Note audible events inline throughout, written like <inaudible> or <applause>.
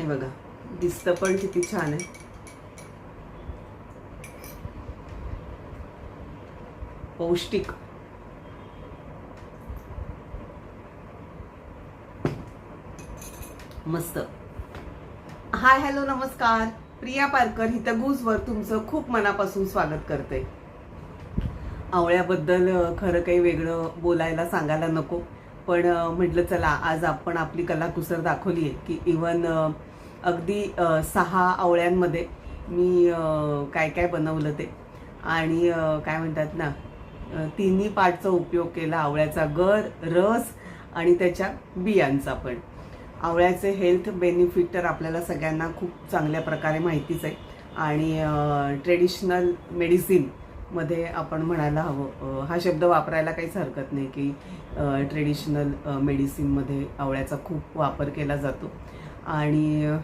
हे बघा दिसतं पण किती छान आहे. पौष्टिक. मस्त. हाय हॅलो नमस्कार. प्रिया पारकर हितगूजवर तुमचं खूप मनापासून स्वागत करते. आवळ्याबद्दल खरं काही वेगळं बोलायला सांगायला नको. पण म्हटलं चला आज आपण आपली कलाकुसर दाखवली आहे की इवन अगदी सहा आवळ्यांमध्ये मी काय काय बनवलं ते. आणि काय म्हणतात ना तिन्ही पार्टचा उपयोग केला आवळ्याचा गर रस आणि त्याच्या बियांचा पण. आवळ्याचे हेल्थ बेनिफिट तर आपल्याला सगळ्यांना खूप चांगल्या प्रकारे माहितीच आहे. आणि ट्रेडिशनल मेडिसिनमध्ये आपण म्हणायला हवं हा शब्द वापरायला काहीच हरकत नाही की ट्रेडिशनल मेडिसिनमध्ये आवळ्याचा खूप वापर केला जातो. आणि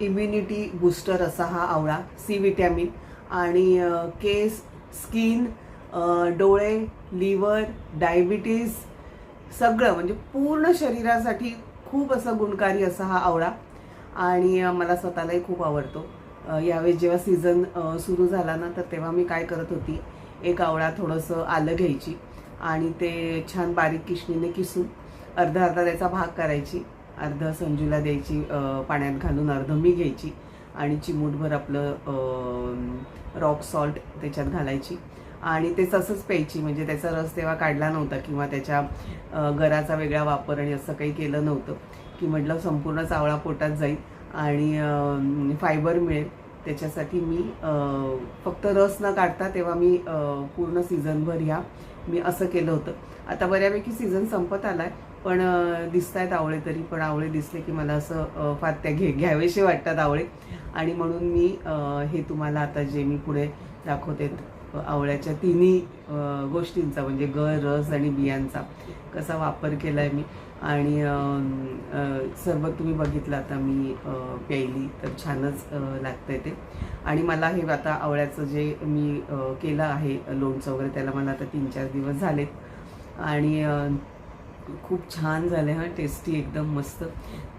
इम्युनिटी बूस्टर असा हा आवळा सी विटॅमिन आणि केस स्किन डोळे लिव्हर डायबिटीज सगळं म्हणजे पूर्ण शरीरासाठी खूप असं गुणकारी असा हा आवळा. आणि मला स्वतःलाही खूप आवडतो. यावेळेस जेव्हा सीझन सुरू झाला ना तर तेव्हा मी काय करत होती एक आवळा थोडंसं आलं घ्यायची आणि ते छान बारीक किशणीने किसून अर्धा अर्धा त्याचा भाग करायची. अर्ध संजूला द्यायची पाण्यात घालून अर्ध मी घ्यायची आणि चिमूटभर आपलं रॉक सॉल्ट त्याच्यात घालायची. आणि ते तसंच प्यायची म्हणजे त्याचा रस तेव्हा काढला नव्हता किंवा त्याच्या गराचा वेगळा वापर आणि असं काही केलं नव्हतं की म्हटलं संपूर्ण चावळा पोटात जाईल आणि फायबर मिळेल. त्याच्यासाठी मी फक्त रस न काढता तेव्हा मी पूर्ण सीझनभर ह्या मी असं केलं होतं. आता बऱ्यापैकी सीझन संपत आला आहे पण दिसत आहेत आवळे तरी पण आवळे दिसले की मला असं फात्या घे घ्यावेसे वाटतात आवळे. आणि म्हणून मी हे तुम्हाला आता जे मी पुढे दाखवते आवळ्याच्या तिन्ही गोष्टींचा म्हणजे ग रस आणि बियांचा कसा वापर केला आहे मी. आणि सर्व सरबत तुम्ही बघितलं आता मी प्यायली तर छानच लागतं आहे ते. आणि मला हे आता आवळ्याचं जे मी केलं आहे लोणचं वगैरे त्याला मला आता तीन चार दिवस झालेत. आणि खूप छान झाले हां टेस्टी एकदम मस्त.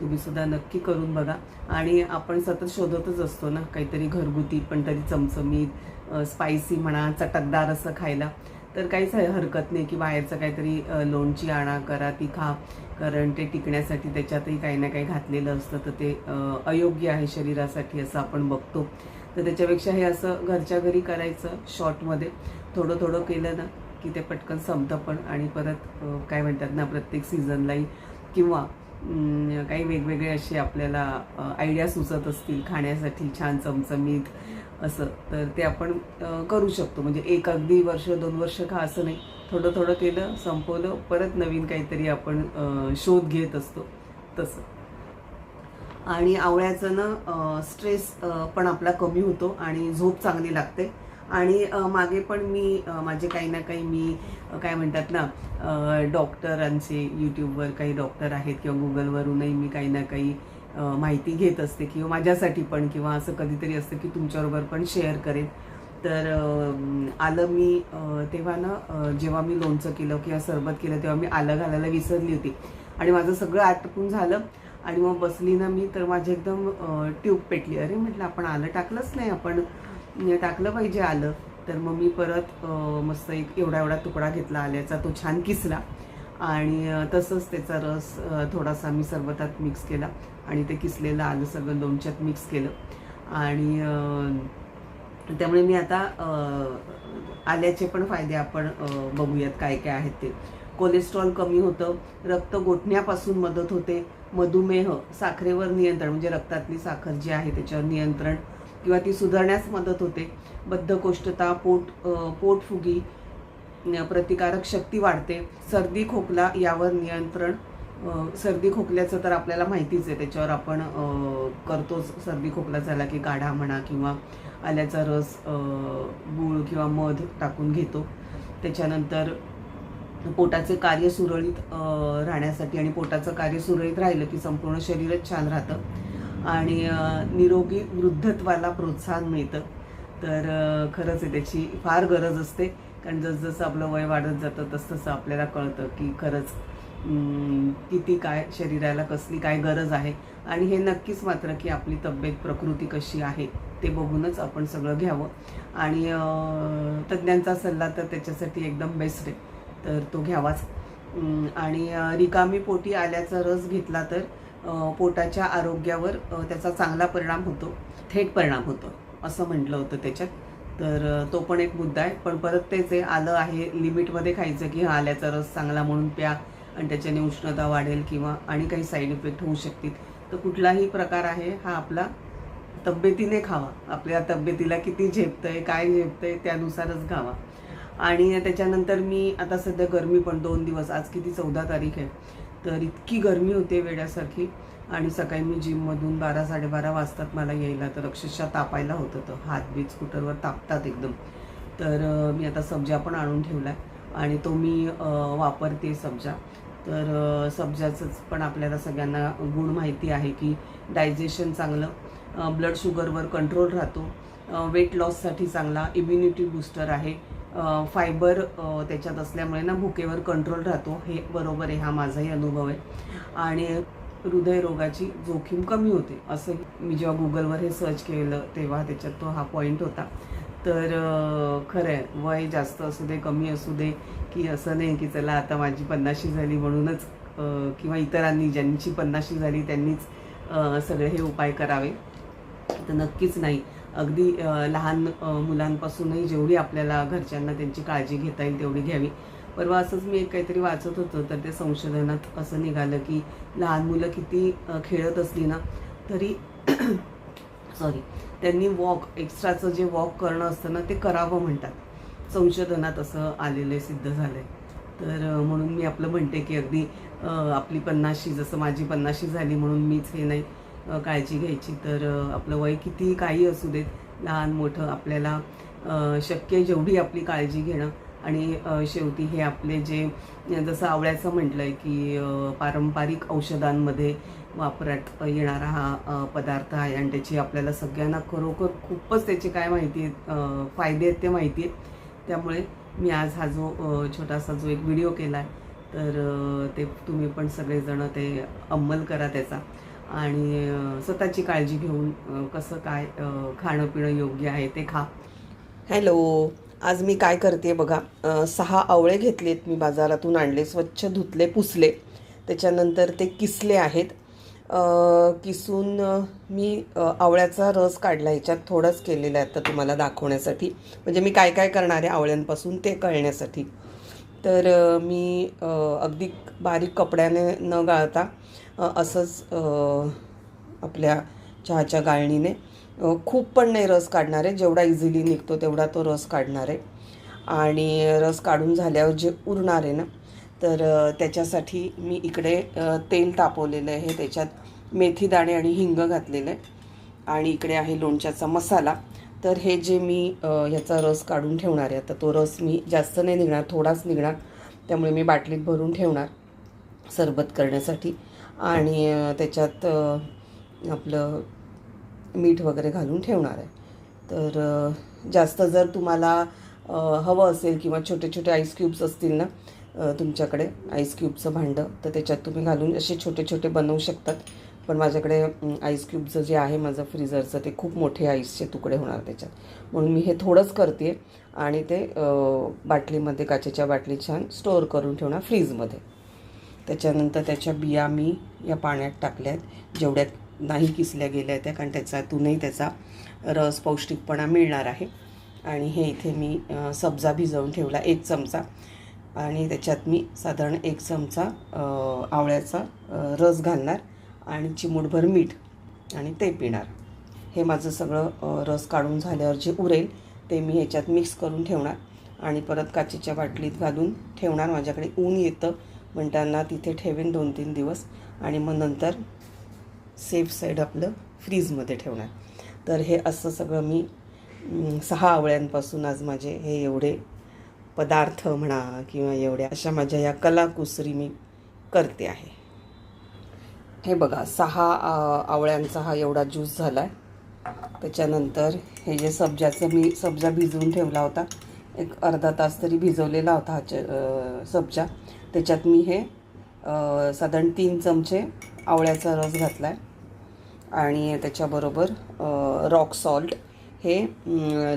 तुम्ही सुद्धा नक्की करून बघा. आणि आपण सतत शोधतच असतो ना काहीतरी घरगुती पण तरी चमचमीत स्पायसी म्हणा चटकदार असं खायला. तर काहीच हरकत नाही की बाहेरचं काहीतरी लोणची आणा करा ती खा. कारण ते टिकण्यासाठी त्याच्यातही काही ना काही घातलेलं असतं. तर ते अयोग्य आहे शरीरासाठी असं आपण बघतो. तर त्याच्यापेक्षा हे असं घरच्या घरी करायचं शॉर्टमध्ये थोडं थोडं केलं ना की ते पटकन संपतं पण आणि परत काय म्हणतात ना प्रत्येक सीझनलाही किंवा काही वेगवेगळे असे आपल्याला आयडिया सुचत असतील खाण्यासाठी छान चमचमीत असं तर ते आपण करू शकतो. म्हणजे एक अगदी वर्ष दोन वर्ष खा असं नाही. थोडं थोडं केलं संपवलं परत नवीन काहीतरी आपण शोध घेत असतो. तसं. आणि आवळ्याचं ना स्ट्रेस पण आपला कमी होतो आणि झोप चांगली लागते. आणि मागे पण मी माझे काही ना काही मी काय म्हणतात ना डॉक्टरांचे यूट्यूबवर काही डॉक्टर आहेत किंवा गुगलवरूनही मी काही ना काही माहिती घेत असते किंवा माझ्यासाठी पण किंवा असं कधीतरी असतं की तुमच्याबरोबर पण शेअर करेन. तर आलं मी तेव्हा ना जेव्हा मी लोणचं केलं किंवा सरबत केलं तेव्हा मी आलं घालायला विसरली होती. आणि माझं सगळं आटपून झालं आणि मग बसली ना मी तर माझी एकदम ट्यूब पेटली. अरे म्हटलं आपण आलं टाकलंच नाही आपण. म्हणजे टाकलं पाहिजे आलं. तर मग मी परत मस्त एक एवढा एवढा तुकडा घेतला आल्याचा तो छान किसला. आणि तसंच त्याचा रस थोडासा मी सरबतात मिक्स केला. आणि ते किसलेलं आलं सगळं लोणच्यात मिक्स केलं. आणि त्यामुळे मी आता आल्याचे पण फायदे आपण बघूयात काय काय आहेत ते. कोलेस्ट्रॉल कमी होतं. रक्त गोठण्यापासून मदत होते. मधुमेह साखरेवर नियंत्रण म्हणजे रक्तातली साखर जी आहे त्याच्यावर नियंत्रण. किंवा ती सुधारण्यास मदत होते. बद्धकोष्ठता पोट पोटफुगी प्रतिकारक शक्ती वाढते. सर्दी खोकला यावर नियंत्रण सर्दी खोकल्याचं तर आपल्याला माहितीच आहे. त्याच्यावर आपण करतोच सर्दी खोकला झाला की गाढा म्हणा किंवा आल्याचा रस गूळ किंवा मध टाकून घेतो. त्याच्यानंतर पोटाचे कार्य सुरळीत राहण्यासाठी आणि पोटाचं कार्य सुरळीत राहिलं की संपूर्ण शरीरच छान राहतं. आणि निरोगी वृद्धत्वाला प्रोत्साहन मिळतं. तर खरंच आहे त्याची फार गरज असते. कारण जसजसं आपलं वय वाढत जातं तसतसं आपल्याला कळतं की खरंच किती काय शरीराला कसली काय गरज आहे. आणि हे नक्कीच मात्र की आपली तब्येत प्रकृती कशी आहे ते बघूनच आपण सगळं घ्यावं. आणि तज्ज्ञांचा सल्ला तर त्याच्यासाठी एकदम बेस्ट आहे. तर तो घ्यावाच. आणि रिकामी पोटी आल्याचा रस घेतला तर पोटाच्या आरोग्यावर त्याचा चांगला परिणाम होतो थेट परिणाम होतो असं म्हटलं होतं त्याच्यात. तर तो पण एक मुद्दा आहे. पण परत तेच आहे आलं आहे लिमिटमध्ये खायचं की हा आल्याचा रस चांगला म्हणून प्या आणि त्याच्याने उष्णता वाढेल किंवा आणि काही साईड इफेक्ट होऊ शकतील. तर कुठलाही प्रकार आहे हा आपला तब्येतीने खावा. आपल्या तब्येतीला किती झेपतं आहे काय झेपतं आहे त्यानुसारच खावा. आणि त्याच्यानंतर मी आता सध्या गरमी पण दोन दिवस आज किती चौदा तारीख आहे. तर इतकी गरमी होते वेड्यासारखी. आणि सकाळी मी जिममधून बारा साडेबारा वाजतात मला यायला तर अक्षरशः तापायला होत होतं हात बीत स्कूटरवर तापतात एकदम. तर मी आता सब्जा पण आणून ठेवला आहे आणि तो मी वापरते सब्जा. तर सब्जाचंच पण आपल्याला सगळ्यांना गुण माहिती आहे की डायजेशन चांगलं ब्लड शुगरवर कंट्रोल राहतो. वेट लॉससाठी चांगला इम्युनिटी बूस्टर आहे. फायबर त्याच्यात असल्यामुळे ना भुकेवर कंट्रोल राहतो. हे बरोबर आहे हा माझाही अनुभव आहे. आणि हृदयरोगाची जोखीम कमी होते. असं मी जेव्हा गुगलवर हे सर्च केलं तेव्हा त्याच्यात तो हा पॉईंट होता. तर खरं आहे वय जास्त असू दे कमी असू दे की असं नाही की चला आता माझी पन्नाशी झाली म्हणूनच किंवा इतरांनी ज्यांची पन्नाशी झाली त्यांनीच सगळे हे उपाय करावे. तर नक्कीच नाही. अगदी लहान मुलांपासूनही जेवढी आपल्याला घरच्यांना त्यांची काळजी घेता येईल तेवढी घ्यावी. परवा असंच मी एक काहीतरी वाचत होतं तर ते संशोधनात असं निघालं की लहान मुलं किती खेळत असली ना तरी <clears throat> सॉरी त्यांनी वॉक एक्स्ट्राचं जे वॉक करणं असतं ना ते करावं म्हणतात. संशोधनात असं आलेलं आहे सिद्ध झालं आहे तर म्हणून मी आपलं म्हणते की अगदी आपली पन्नाशी जसं माझी पन्नाशी झाली म्हणून मीच हे नाही. काळजी घ्यायची. तर आपलं वय किती काही असू देत लहान मोठं आपल्याला शक्य जेवढी आपली काळजी घेणं आणि शेवटी हे आपले जे जसं आवळ्याचं म्हटलं आहे की पारंपरिक औषधांमध्ये वापरात येणारा हा पदार्थ आहे आणि त्याची आपल्याला सगळ्यांना खरोखर खूपच त्याची काय माहिती आहेत फायदे आहेत ते माहिती आहेत. त्यामुळे मी आज हा जो छोटासा जो एक व्हिडिओ केला आहे तर ते तुम्ही पण सगळेजण ते अंमल करा त्याचा. आणि स्वतःची काळजी घेऊन कसं काय खाणं पिणं योग्य आहे ते खा. हॅलो आज मी काय करते बघा सहा आवळे घेतलेत मी बाजारातून आणले स्वच्छ धुतले पुसले. त्याच्यानंतर ते किसले आहेत. किसून मी आवळ्याचा रस काढला ह्याच्यात थोडंच केलेलं आहे आता तुम्हाला दाखवण्यासाठी. म्हणजे मी काय काय करणार आहे आवळ्यांपासून ते कळण्यासाठी. तर मी अगदी बारीक कपड्याने न गाळता असंच आपल्या चहाच्या गाळणीने. खूप पण नाही रस काढणार आहे. जेवढा इझिली निघतो तेवढा तो रस काढणार आहे. आणि रस काढून झाल्यावर जे उरणार आहे ना तर त्याच्यासाठी मी इकडे तेल तापवलेलं आहे. त्याच्यात मेथी दाणे आणि हिंग घातलेलं आहे. आणि इकडे आहे लोणच्याचा मसाला. तर हे जे मी ह्याचा रस काढून ठेवणार आहे. आता तो रस मी जास्त नाही निघणार थोडाच निघणार. त्यामुळे मी बाटलीत भरून ठेवणार. सरबत करण्यासाठी. आणि त्याच्यात आपलं मीठ वगैरे घालून ठेवणार आहे. तर जास्त जर तुम्हाला हवं असेल किंवा छोटे छोटे आईस क्यूब्स असतील ना तुमच्याकडे आईस क्यूबचं भांडं तर त्याच्यात तुम्ही घालून असे छोटे छोटे बनवू शकतात. पण माझ्याकडे आईस क्यूबचं जे आहे माझं फ्रीझरचं ते खूप मोठे आईसचे तुकडे होणार त्याच्यात. म्हणून मी हे थोडंच करते आणि ते बाटलीमध्ये काचेच्या बाटलीत छान स्टोअर करून ठेवणार फ्रीजमध्ये त्याच्यानंतर त्याच्या बिया मी या पाण्यात टाकल्या आहेत नाही किसल्या गेल्या त्या कारण त्याच्यातूनही त्याचा रस पौष्टिकपणा मिळणार आहे. आणि हे इथे मी सब्जा भिजवून ठेवला एक चमचा. आणि त्याच्यात मी साधारण एक चमचा आवळ्याचा रस घालणार आणि चिमूटभर मीठ आणि ते पिणार. हे माझं सगळं रस काढून झाल्यावर जे उरेल ते मी ह्याच्यात मिक्स करून ठेवणार. आणि परत काचेच्या बाटलीत घालून ठेवणार. माझ्याकडे ऊन येतं म्हणताना तिथे ठेवेन दोन तीन दिवस आणि मग नंतर सेफ साईड आपलं फ्रीजमध्ये ठेवणार. तर हे असं सगळं मी सहा आवळ्यांपासून आज माझे हे एवढे पदार्थ म्हणा किंवा एवढ्या अशा माझ्या या कलाकुसरी मी करते आहे. हे बघा सहा आवळ्यांचा हा एवढा ज्यूस झाला आहे त्याच्यानंतर हे जे सब्जाचं मी सब्जा भिजवून ठेवला होता एक अर्धा तास तरी भिजवलेला होता हा च- सब्जा. त्याच्यात मी हे साधारण तीन चमचे आवळ्याचा रस घातला आहे आणि त्याच्याबरोबर रॉक सॉल्ट हे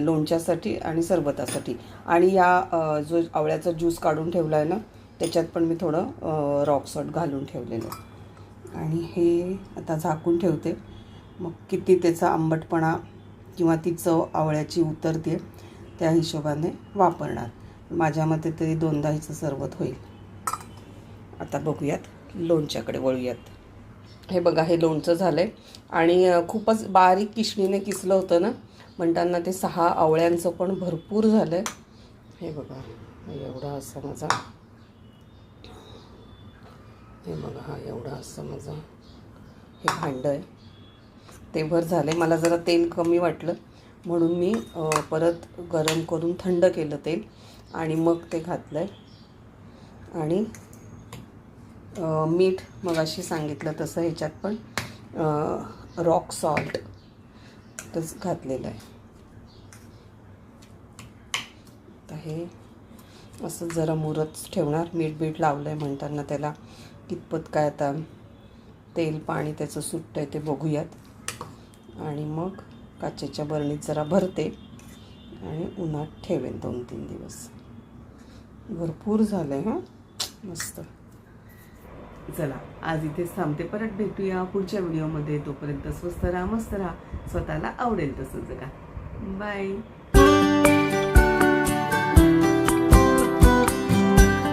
लोणच्यासाठी आणि सरबतासाठी. आणि या जो आवळ्याचा ज्यूस काढून ठेवला आहे ना त्याच्यात पण मी थोडं रॉक सॉल्ट घालून ठेवलेलं आहे. आणि हे आता झाकून ठेवते. मग किती त्याचा आंबटपणा किंवा ती चव आवळ्याची उतरते त्या हिशोबाने वापरणार. माझ्या मते तरी दोनदा हिचं सरबत होईल. आता बघूयात लोणच्याकडे वळूयात. हे बघा हे लोणचं झालं आहे आणि खूपच बारीक किशणीने किसलं होतं ना? म्हणताना ते सहा आवळ्यांचं पण भरपूर झालं आहे हे बघा एवढा असा माझा हे बघा हा एवढा असं माझं हे भांडं आहे. ते भर झाले मला जरा तेल कमी वाटलं. म्हणून मी परत गरम करून थंड केलं तेल. आणि मग ते घातलं आहे आणि मीठ मग अशी सांगितलं तसं ह्याच्यात पण रॉक सॉल्ट तच घातलेलं आहे. तर हे असं जरा मुरत ठेवणार. मीठ बीठ लावलं आहे म्हणताना त्याला कितपत काय आता तेल पाणी त्याचं सुट्ट आहे ते बघूयात. आणि मग काचेच्या बरणीत जरा भरते आणि उन्हात ठेवेन दोन तीन दिवस. भरपूर झालं आहे हां? मस्त. चला आज इथेच थांबते. परत भेटूया पुढच्या व्हिडिओमध्ये. तोपर्यंत स्वस्त राहा मस्त राहा. स्वतःला आवडेल तसं जगा. बाय.